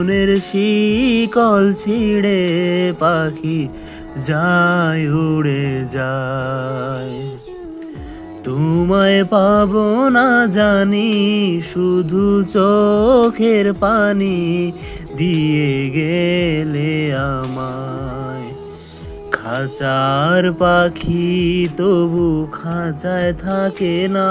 মনের শিকল ছিঁড়ে পাখি যায়, উড়ে যায়। তোমায় পাব না জানি, শুধু চোখের পানি দিয়ে গেলে আমায়। খাঁচার পাখি তবু খাঁচায় থাকে না।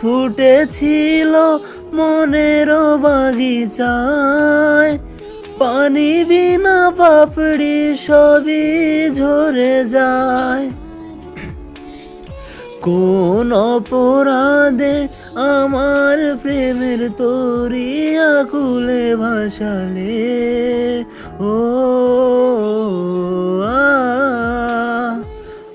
ফুটেছিল মনের বাগিচায়। পানি বিনা পাপড়ি সবই ঝরে যায়। কোন অপরাধে আমার প্রেমের তরিয়া কুলে ভাসালে? ও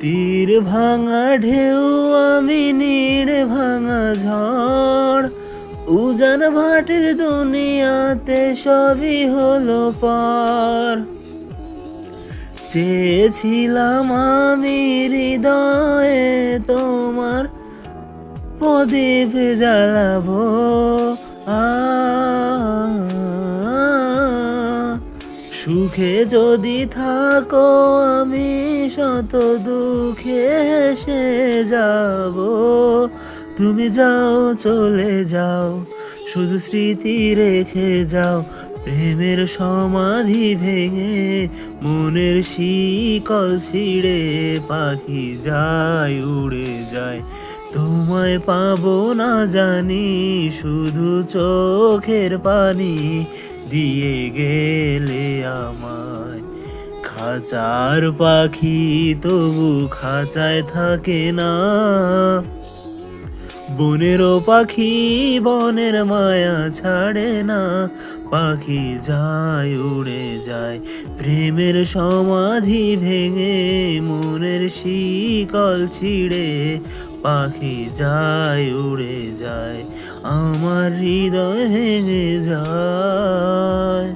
তীর ভাঙা ঢেউ আমি নীড় ভাঙা ঝড়। উজান ভাটির দুনিয়াতে সবই হলো পার। চেয়েছিলাম আমি হৃদয়ে তোমার প্রদীপ জ্বালাবো। আ সুখে যদি থাকো, আমি শত দুঃখে হেসে যাব। তুমি যাও, চলে যাও, শুধু স্মৃতি রেখে যাও, প্রেমের সমাধি ভেঙে মনের শিকল ছিঁড়ে পাখি যায়, উড়ে যায়। তোমায় পাবো না জানি, শুধু চোখের পানি দিয়ে গেলে আমায়। খাঁচার পাখি তবু খাঁচায় থাকে না। বনেরও পাখি বনের মায়া ছাড়ে না। পাখি যায়, উড়ে যায়, প্রেমের সমাধি ভেঙে, মনের শিকল ছিঁড়ে। পাখি যায়, উড়ে যায়, আমার হৃদয় ভেঙে যায়।